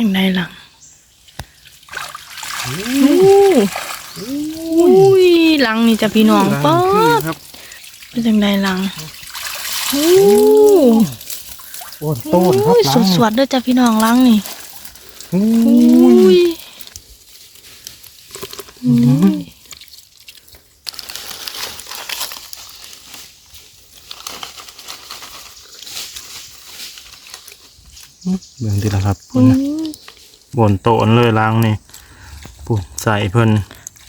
จังไดหลังอู้อุ้ยหลังนี่จะพี่น้องหลัเปิคือดครับเป็นจังไดหลังอู้โอนโต้นครับอุ้ยหลัสงดสวดๆเด้อจ้ะพี่น้องหลังนี่อู้อุ้ยยอุ้ยเบิ่งดีละครับอุ้ย บนโต๊ะเลยล้างนี่ปุ่นใส่เพิ่น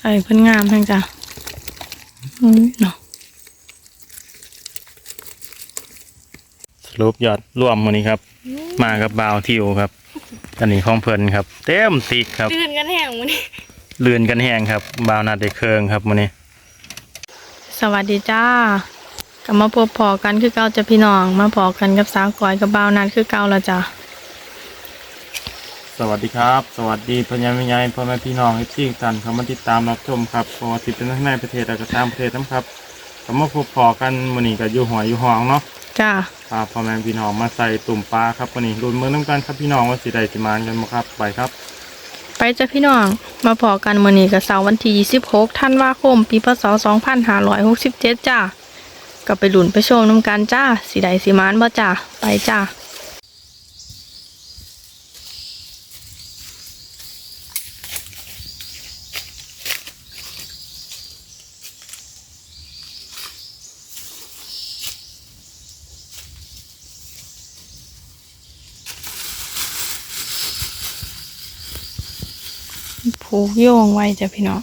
ไอ้เพิ่นงามแฮงจ้ะอุ้ยเนาะสรุปยอดรวมมื้อนี้ครับ มากับบ่าวทิวครับ อันนี้ของเพิ่นครับ เต็มติกครับตื่นกันแห้งมื้อนี้เลื่อนกันแห้งครับบ่าวนาดได้เครื่องครับมื้อนี้ สวัสดีจ้ากลับมาพบพอกันคือเก่าจ้ะพี่น้อง มาพอกันกับสาวก้อยกับบ่าวนัดคือเก่าและจ้ะ สวัสดีครับ สวัสดีพ่อใหญ่แม่ใหญ่พ่อแม่พี่น้องที่ที่กันเข้ามาติดตามรับชมครับเพราะว่าติดเป็นทั้งในประเทศและก็ต่างประเทศนํครับก็มาพบพอกันมื้อนี้ก็อยู่หอยอยู่ห้องเนาะจ้าพาพ่อแม่พี่น้องมาใส่ตุ่มปลาครับวันนี้รุ่นมือน้ำกันครับพี่น้องว่าสิได้สิมานกันบ่ครับไปครับ ไปจ้ะพี่น้องมาพอกันมื้อนี้กับเสาร์วันที่26ธันวาคม ปีพศ2567จ้าก็ไปหลุนไปโชว์น้ำกันจ้าสิได้สิมานบ่จ้าไปจ้าูกโยงไว้จ้ะพี่น้อง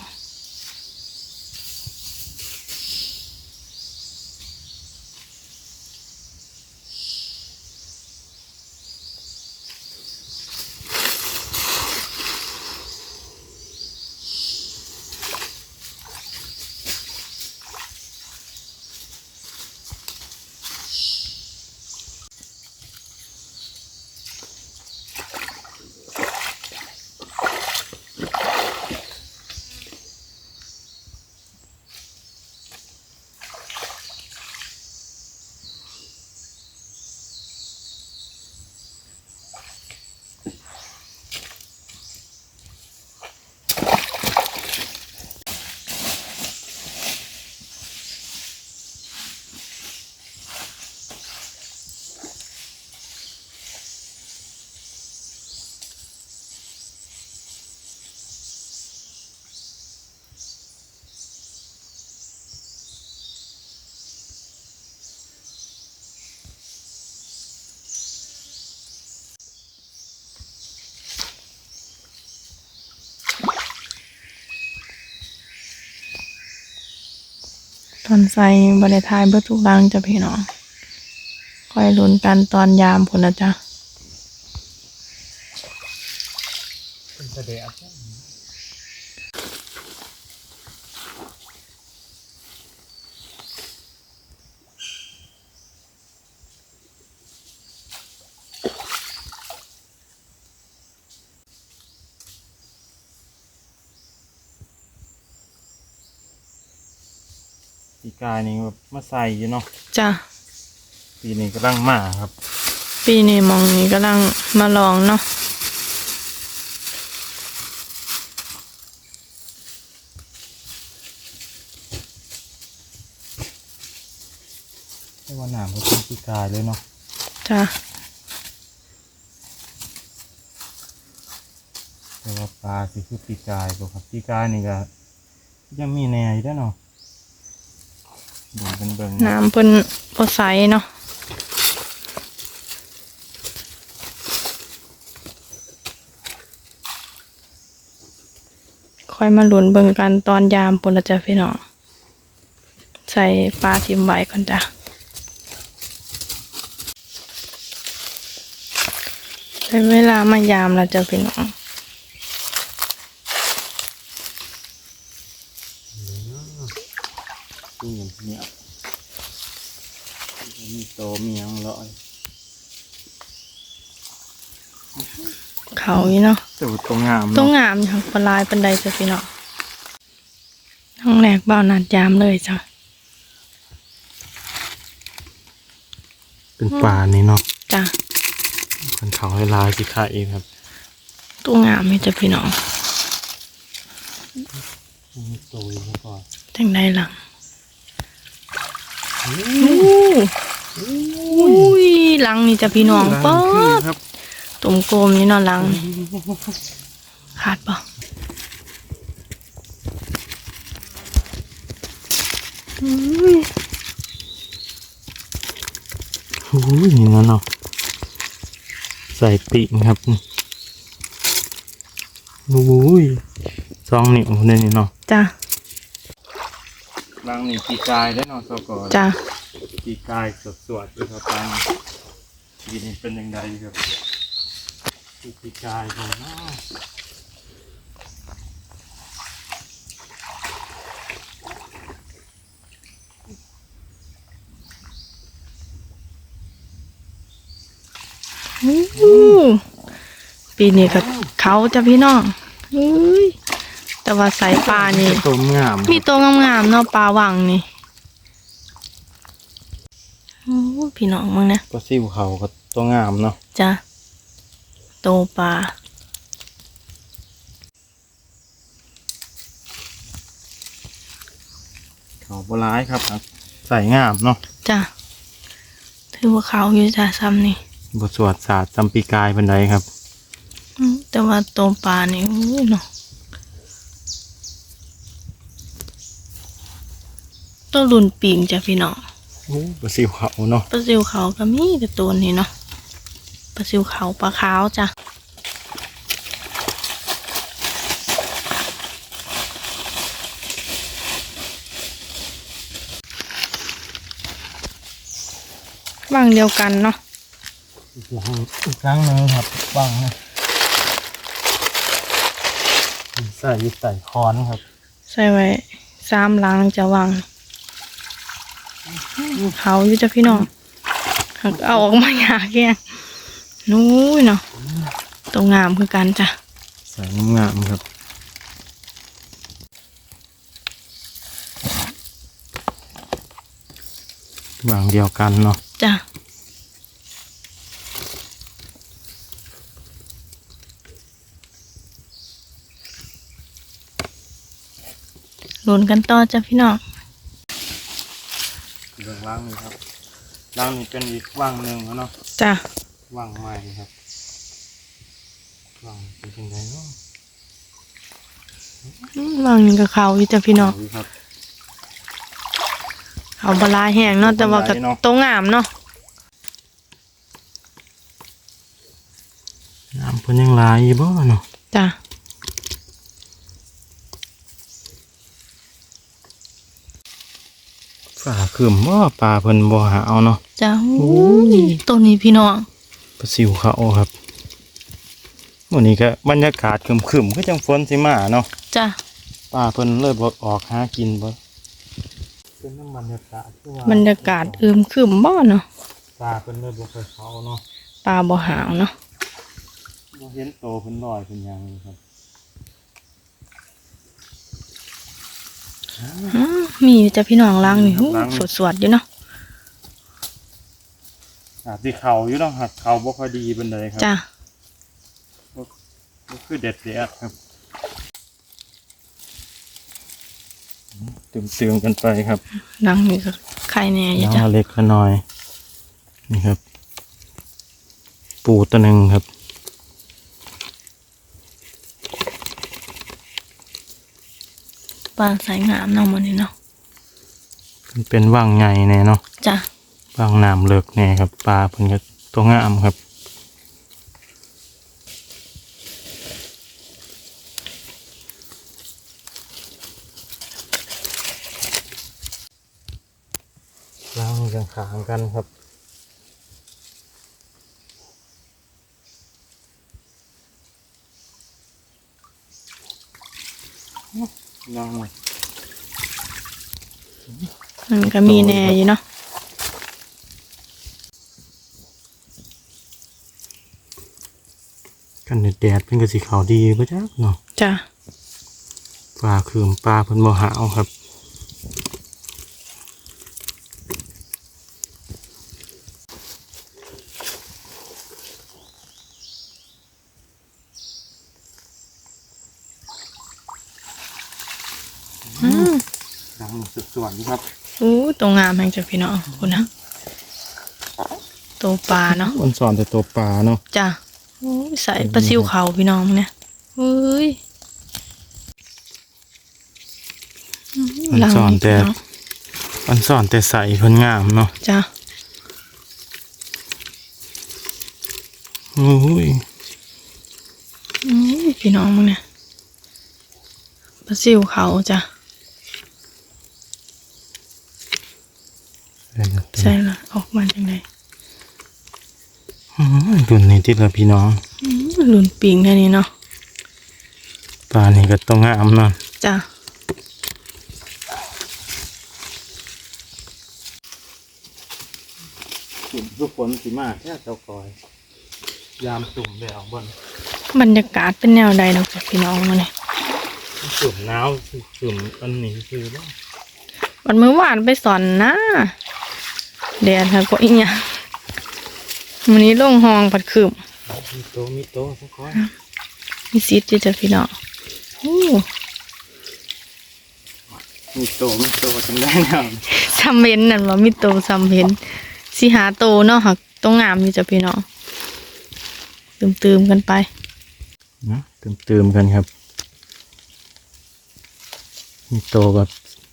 ตอนใส่บริทายเบิดทุกรังจะพี่น้องคอยลุ้นกันตอนยามผลนะจ๊ะปี กายนี่แบบมาใส่อยู่เนาะจ้ะปีนี้กำลังมาครับ ปีนี้หมองนี้กำลังมาลองเนาะไม่ว่าหนามก็เป็นปีกายเลยเนาะจ้ะแต่ว่าปลาสิคือปีกายบ่ครับปีกายนี่ก็ยังมีแหน่อยู่เด้อเนาะ เบิ่งเป็นเบิ่งน้ำเพิ่นบ่ใสเนาะคอยมาหลุนเบิ่งกันตอนยามพุ่นละจ้ะพี่น้องใส่ปลาทิมไว้ก่อนจ้ะเป็นเวลามายามแล้วจ้ะพี่น้อง เงียบเงียบมีโตมีหยังเลอยเขาอีเนาะแต่ว่าตัวงามต้องเนาะงามอยู่ค่ะปลายปันไดจ้ะพี่น้องทั้งแรกเบานัดยามเลยจ้ะเป็นปลานี่เนาะจ้ะมันเขาให้ลายสิค่ะเองครับ ตัวงามไหมจ้ะพี่น้องมีตัวอยู่แล้วก่อนจังได้หลัง อุ้ยหลังนี่จ้ะพี่น้องเปิเปิดครับตุ่มโกมนี่เนอนหลังขาดปะอุ้ยโอ้ยนี่นะเนาะใส่ปีกครับโอ้ยสองนิ้วเนี่ยนี่เนาะจ้ะ บางนี่ปีกายได้เนาะสกอจ้ะปีกายสดสวดด้วยครับบางปีนี้เป็นยังไงครับปีกายของเนาะอู้ปีนี้ก็เขาจ้ะพี่น้องอุ้ย แต่ว่าสายปลานี่ ตัวงามมีตัวงามๆเนาะปลาวังนี่โอ้พี่น้องมึงนะก็ซิวเขาก็ตัวงามเนาะจ้ะโตปลาเขาโบร้ายครับครับ ใส่งามเนาะจ้ะถือว่าเขาอยู่จ้ะซ้ำนี่บทสวดศาสตร์จำปีกายเป็นไรครับอืมแต่ว่าโตปลานี่อู้เนาะ ตัวรุ่นปิงจ้ะพี่น้องโอ้บซิวเขาเนาะปลาซิวเขาก็มีแต่ตัวนี้เนาะปลาซิวเขาปลาขาวจ้ะวางเดียวกันเนาะอีกครั้งหนึงครับบ้างนะใส่ยึดใส่คอนครับ ใส่ไว้สามหลังจะวาง เขาอยู่จ้ะพี่น้องหักเอาออกมาอยากแกงนู้ยเนาะตรงงามคือกันจ้ะใส่งามๆครับวางเดียวกันเนาะจ้ะลุ้นกันต่อจ้ะพี่น้องเรื่อง ล่างนี่ครับล่างนี่เป็นอีกว่างหนึ่งแล้วเนาะจ้ะว่างใหม่ครับว่างเป็นยังไงเนาะอืมวางนี่กับเขาอยู่จ้ะพี่น้องดูครับเขาบลายแห้งเนาะแต่ว่ากับบ่หลายเนาะตรงงามเนาะน้ำเพิ่นยังหลายอยู่บ่เนาะจ้ะ ฝ่าคืมบ่ปลาเพิ่นบ่หาเอาเนาะจ้ะโอ้โอ้ยยตัวนี้พี่น้องปลาซิวเขาครับวันนี้ก็บรรยากาศครึมๆก็จังฝนสิมาเนาะจ้ะปลาเพิ่นเลยบ่ออกหากินบ่เป็นน้ำบรรยากาศที่ว่าบรรยากาศอึมครึมบ่เนาะปลาเพิ่นเลยบ่ค่อยเขาเนาะปลาบ่หาวเนาะบ่เห็นโตเพิ่นลอยเพิ่นหยังเลยครับ อ้าวมีอยู่จ้ะพี่น้องล้างนี่หูสวดๆอยู่เนาะอาจสิเขาอยู่เนาะหักเขาบ่ค่อยดีปานใดครับจ้ะก็คือเด็ดเด็ดครับตื่มๆกันไปครับล้างนี่ก็ไข่แน่อยู่น้จ้ะองเล็กก็น้อย นี่ครับ ปูตัวหนึ่งครับ ปลาสายงามเนาะมื้อนี้เนาะมันเป็นว่างใหญ่แน่เนาะจ้ะว่างน้ำเลิกแน่ครับปลาเพิ่นก็ตัวงามครับล้างกันขางกันครับ ล้างเลยมันก็มีแน่อยู่เนาะกันแดดเป็นกระสีขาวดีปะจ๊ะเนาะจ้ะปลาคืมปลาเพิ่นบ่หาวครับ อืม ดังสุดส่วน ครับอู้ตรงงามแห่งจ้ะพี่น้องคุณนะตัวปลาเนาะมันสอนแต่ตัวปลาเนาะจ้ะอู้ใส่ปลาซิวเขาพี่น้องเนี่ยเฮ้ยมันสอนแต่หลังพี่งมันสอนแต่ใส่เพิ่นงามเนาะจ้ะโอ้ยอู้พี่น้องมึงเนี่ยปลาซิวเขาจ้ะ ใช่ละออกมาจังไงอืมรุ่นนี้ที่ละพี่น้องอืมหลุนปิงแค่นี้เนาะปลานี่ก็ต้องงามเนาะจ้ะตุ่มทุกคนสิมากแค่เจ้าคอย ยามตุ่มแล้วบนบรรยากาศเป็นแนวใดเนาะจ้ะพี่น้องมาเนี่ยตุ่มหนาวตุ่มอันนี้คือว่าวันมื้อวานไปสอนนะ แดดค่ะก็อีหยังวันนี้ลงห้องผัดคืมมีโตมีโตสักคนมีซีดอยู่จ้ะพี่น้องโอ้มีโตมีโตจังได้แน่ซัมเห็นนั่นว่ามีโตซัมเห็นสิหาโตเนาะหักต้องงามอยู่จ้ะพี่น้องตืมๆกันไปนะเติมๆกันครับ มีโตกับ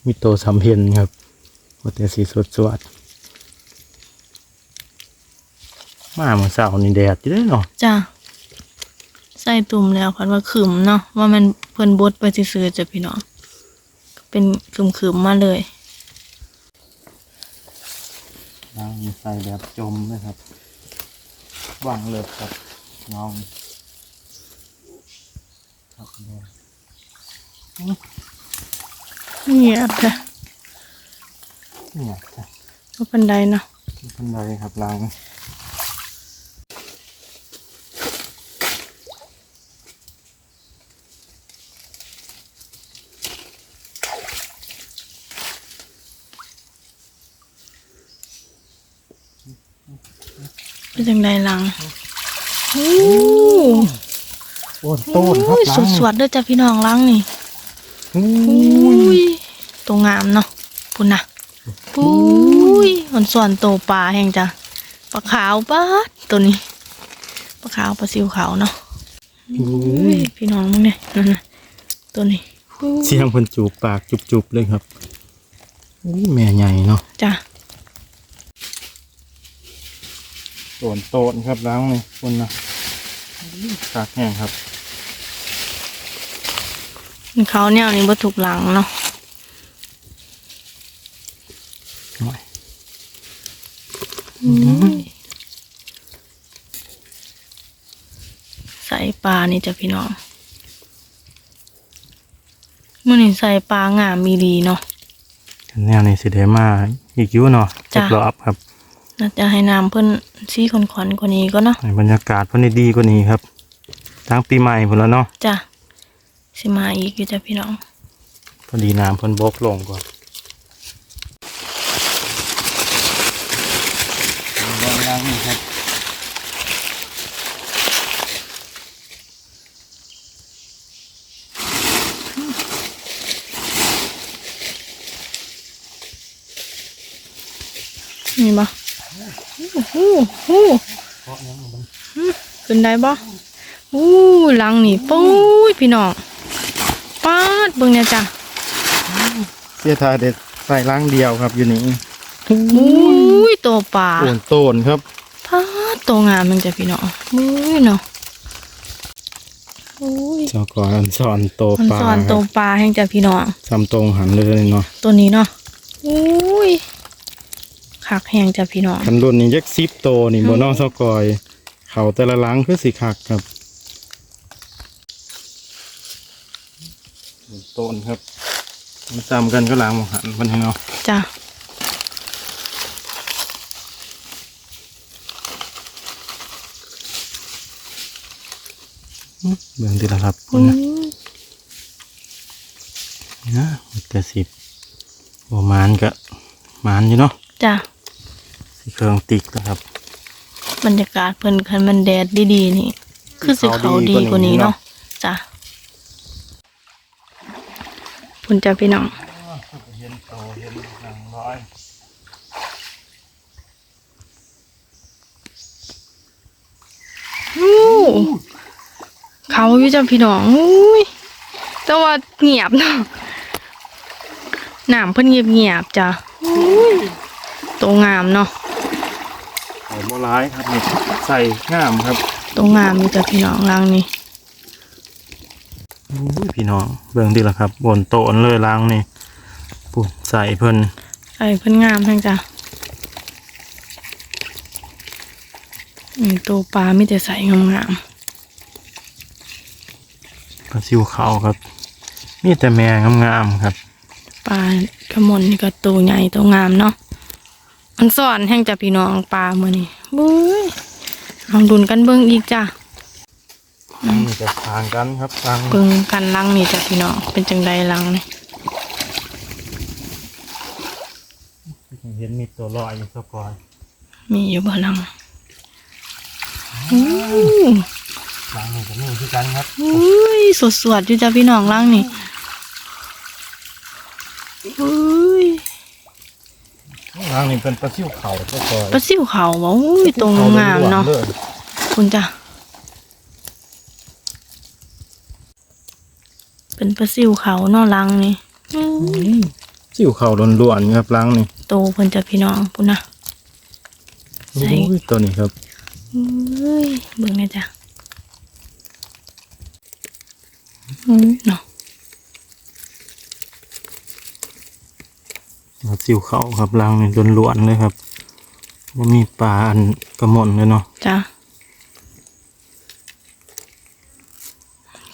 มีโตสำเพ็ญครับว่าแต่สีสดสวด มาเมื่อเช้านี่แดดอยู่เด้อเนาะจ้ะใส่ตุ่มแล้วพันว่าขืมเนาะว่ามันเพิ่นบดไปซื้อๆจ้ะพี่น้องก็เป็นขืมๆมาเลยน้องใส่แบบจมเลยครับวางเลิกครับน้องครับแดงเงียบจ้ะเนี่ยจ้ะก็เป็นไดเนาะบันไดครับล้าง เป็นจังไดหลังโอ้โอ้ต้นครับสดสวดๆเด้อจ้ะพี่น้องหลังนี่โอ้อุ้ยยตัวงามเนาะปุ่นนะอุ้ยมันส่วนโตปลาแห่งจ้ะปลาขาวป้าดตัวนี้ปลาขาวปลาซิวขาวเนาะอุ้ยพี่น้องมึงเนี่ยนั่นน่ะตัวนี้อุ้ยเสียงคนจูบปากจุบๆเลยครับอุ้ยแม่ใหญ่เนาะจ้ะ โตนโตนครับล้างเลยคนนะปากแห้งครับเขาแนวนี้บ่ถูกหลังเนาะหน่อยอุ้ยใส่ปลานี่จ้ะพี่น้องมื่อนี้ใส่ปลางามมีดีเนาะแนวนี้สิได้มาอีกอยุ่เนาะจ้ะจักรอบครับ น่าจะให้น้ำเพิ่นซี่ขอนๆกว่านี้ก็เนาะให้บรรยากาศเพิ่นได้ดีกว่านี้ครับทั้งปีใหม่พุ่นแล้วเนาะจ้ะสิมาอีกอยู่จ้ะพี่น้องพอดีน้ำเพิ่นบกลงก่อนล้างนี่ครับนี่บ่ โอ้โหโอ้ขึ้นได้บ่อู้หลังนี่ปุ้ยพี่น้องป๊าดเบิ่งเนี่ยจ้ะเสียทาเด็ดใส่ล้างเดียวครับอยู่นี่อุ้ยตัวปลาโตนโตนครับปาดตัวงามมันจ้ะพี่น้องอุ้ยเนาะเจ้าก่อนสอนโตปลาสอนคตัรัวบปลาแห่งจ้ะพี่น้องทำตรงหันเลยเนาะตัวนี้เนาะอุ้ย คักแห่งจ้ะพี่น้องคันรุ่นนี้ยักซิปโตนี่บนนอกเสากอย เขาแต่ละหลังคือสีคักครับต้นครับมาซ้ำกันก็ล้างหมหันมันให้เนาะจ้ะเบื้องที่ละครับอุ้ยนะแต่สิบหัวมานก็มานอยู่เนาะจ้ะ สีเครื่องติกนะครับ บรรยากาศเพิ่นคันมันแดดดีๆนี่ คือสิเขาดีกว่านี้เนาะจ้ะพุ่นจ้ะพี่น้องเห็นโตเห็นหนังร้อยอู้เขาอยู่จ้ะพี่น้องอุ้ยแต่ว่าเงียบเนาะน้ำเพิ่นเงียบเงียบๆจ้ะอุ้ยตัวงามเนาะ โอ้โบร้ายครับนี่ใส่งามครับตัวงามอยู่จ้ะพี่น้องรังนี้อุ้ยพี่น้องเบิ่งดีละครับ บนโต๊ะเลยล้างนี่ปุ่นใส่เพิ่นใส่เพิ่นงามทั้งจ้ะนี่ตัวปลามีแต่ใส่งามปลาซิวขาวครับ มีแต่แม่งามๆครับๆปลากระมนนี่ก็ตัวใหญ่ตัวงามเนาะ มันสอนแห่งจ้ะพี่น้องปลามื้อนี้บุ้ยลองดุนกันเบิ่งอีกจ้ะนี่จะทางกันครับทางเบิ่งกันลังนี่จ้ะพี่น้องเป็นจังใดลังนี่เห็นมีตัวลอยอยู่สักก่อนมีอยู่บ่ลังอู้ล้างนี่ก็มีคือกันครับอุ้ยสดๆอยู่จ้ะพี่น้องลังนี่อุ้ย ล้างนี่เป็นปลาซิวขาวสักก่อนปลาซิวเขาบ่อุ้ยตรงงามเนาะเลยคุณจ้ะเป็นปลาซิวเขาเนาะลังนี่อื้อซิวขาวล้วนๆครับล้างนี่โตเพิ่นจ้ะพี่น้องพุ่นนะใส่อุ้ยตัวนี้ครับอุ้ยเบิ่งหน่อยจ้ะอุ้ยเนาะ ปลาซิวขาวครับล้างนี่ล้วนๆเลยครับว่ามีปลาอันกระหม่อนเลยเนาะจ้ะ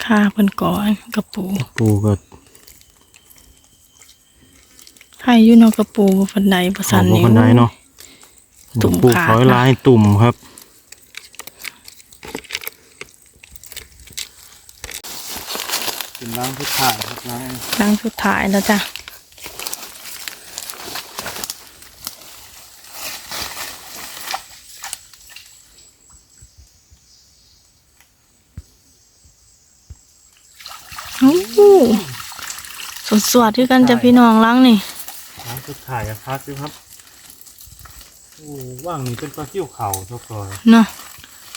ค่าเพิ่นก่อนกระปูปูก็ใครอยู่เนาะกระปูบ่ฟันใดบ่ขอสั่นบนี่กันได้เนาะตุ่มปูขาดขอยลายตุ่มครับเป็นล้างที่ถ่ายครับล้างครั้งสุดท้ายแล้วจ้ะโอ้โห สดสวดคือกันจ้ะพี่น้องล้างนี่ล้างที่ถ่ายกับพักดูครับโอ้ว่างนี่เป็นปลาซิ่วเข่าทุกคนเนาะ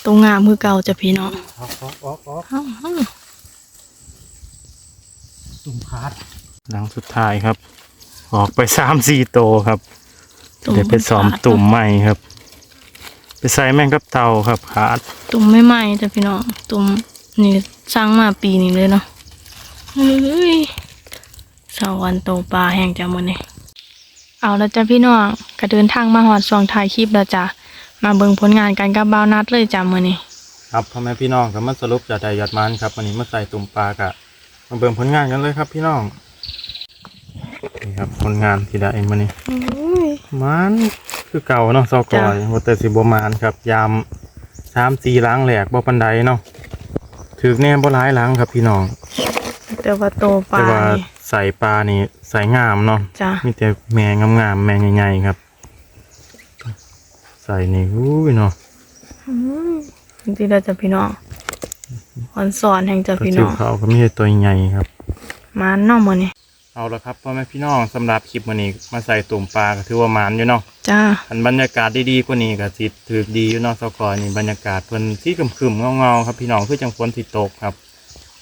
ตรงงามคือเก่าจ้ะพี่น้องออกออกออกออกอ้าวอ้าวตุ่มพัดล้างสุดท้ายครับ ออกไปสามสี่โตครับตุ่มเดี๋ยวไปซ้อมตุ่มใหม่ครับ ไปใส่แม่งกับเตาครับขาดตุ่มไม่ไหม้จ้ะพี่น้องตุ่มนี่สร้างมาปีนี้เลยเนาะเฮ้ย สวรรค์โตปลาแห้งจ้ะมื้อนี้เอาแล้วจ้ะพี่น้องก็เดินทางมาหอดช่วงถ่ายคลิปแล้วจ้ะมาเบิ่งผลงานกันกับบ่าวนัดเลยจ้ะมื้อนี้ครับพ่อแม่พี่น้องก็มาสรุปจากใดยอดมันครับวันนี้มาใส่ตุ่มปลากะมาเบิ่งผลงานกันเลยครับ พี่น้องนี่ครับผลงานที่ได้มานี่มันคือเก่าเนาะซอกอยว่าแต่สิบมานครับ ยามสามสี่ล้างแหลกบ่ปันไดเนาะถือแน่บ่ร้ายล้างครับพี่น้องแต่ว่าโตปลาแต่ว่านี่ใส่ปลานี่ใส่งามเนาะจ้ะมีแต่แมงงามๆแมงใหญ่ๆครับ ใส่นี่อุ้ยเนาะจริงๆแล้วจ้ะพี่น้องอ่อนสอนแห่งจ้ะกระพี่ชิน้วองเขาก็มีแต่ตัวใหญ่ครับ มาเนาะมื้อนี้เอาละครับพ่อแม่พี่น้องสำหรับคลิปวันนี้มาใส่ตุ่มปลาก็ถือว่าหมานอยู่เนาะจ้าอันบรรยากาศดีๆกว่านี้ก็สิถือดีอยู่เนาะซอกอยนี่บรรยากาศเพิ่นที่ครึมๆเงาๆครับพี่น้องคือจังฝนสิตกครับ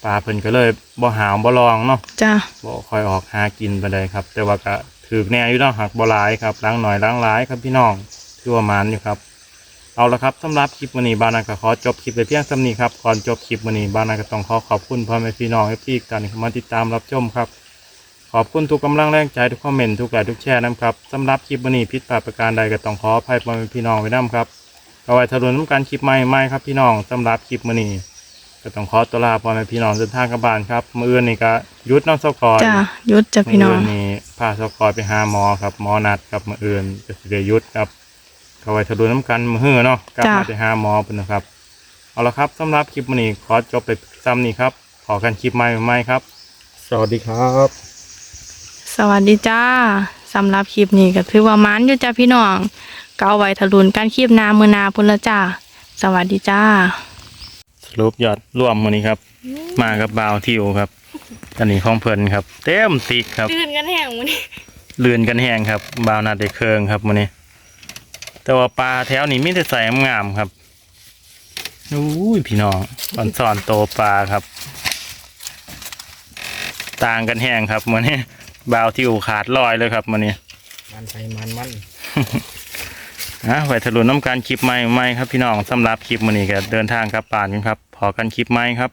ปลาเพิ่นก็เลยบ่หาวบ่ลองเนาะจ้าบ่ค่อยออกหากินไปเลยครับ แต่ว่าก็ถือแน่อยู่เนาะหักบ่หลายครับล้างหน่อยล้างหลายครับพี่น้องถือว่าหมานอยู่ครับ เอาละครับสำหรับคลิปวันนี้บ้านนาก็ขอจบคลิปไปเพียงสำนี้ครับก่อนจบคลิปวันนี้บ้านนาก็ต้องขอขอบคุณพ่อแม่พี่น้องที่ทุกท่านที่เข้ามาติดตามรับชมครับ ขอบคุณทุกกำลังแรงใจทุกคอมเมนต์ทุกไลค์ทุกแชร์นะครับสำหรับคลิปวันนี้ผิดพลาดประการใดก็ต้องขออภัยพ่อแม่พี่น้องไว้น้ำครับเอาไว้ทะลุน้ำการคลิปใหม่ๆครับพี่น้องสำหรับคลิปวันนี้ ก็ต้องขอตัวลาพ่อแม่พี่น้องเดินทางกลับบ้านครับ มื้ออื่นนี่ก็หยุดน้องเสากอยจ้าหยุดจ้ะพี่น้อง มื้นี่พาเสากอยไปหาหมอครับหมอนัดครับมื้ออื่นจะสิได้หยุดครับก็ไว้ทะลุน้ำกันมื้อเนาะกลับมาไปหาหมอเพิ่นนะครับ เอาละครับสำหรับคลิปวันนี้ขอจบไปซ้ำนี้ครับขอกันคลิปใหม่ๆครับ สวัสดีครับ สวัสดีจ้าสำหรับคลิปนี้ก็ถือว่ามันอยู่จ้ะพี่น้องก็เอาไว้ทะลุนการคลิปหนามือหนาพุ่นละจ้าสวัสดีจ้า สรุปยอดรวมวันนี้ครับ มากับบ่าวทิวครับ อันนี้ของเพิ่นครับ เต็มติกครับตื่นกันแห้งมื้อนี้เลื่อนกันแห้งครับ บาวนาได้เคืองครับมื้อนี้ แต่ว่าปลาแถวนี้มีแต่ใส่งามๆครับอุ้ยพี่น้องตอนสอนโตปลาครับ ต่างกันแห้งครับมื้อนี้บาวที่อูขาดลอยเลยครับมื้อนี้มันไปมันมัน อะไว้ทะลุน้ำการคลิปใหม่ใหม่ครับพี่น้องสำหรับคลิปมื้อนี้ก็เดินทางกลับป่านกันครับพอกันคลิปใหม่ครับ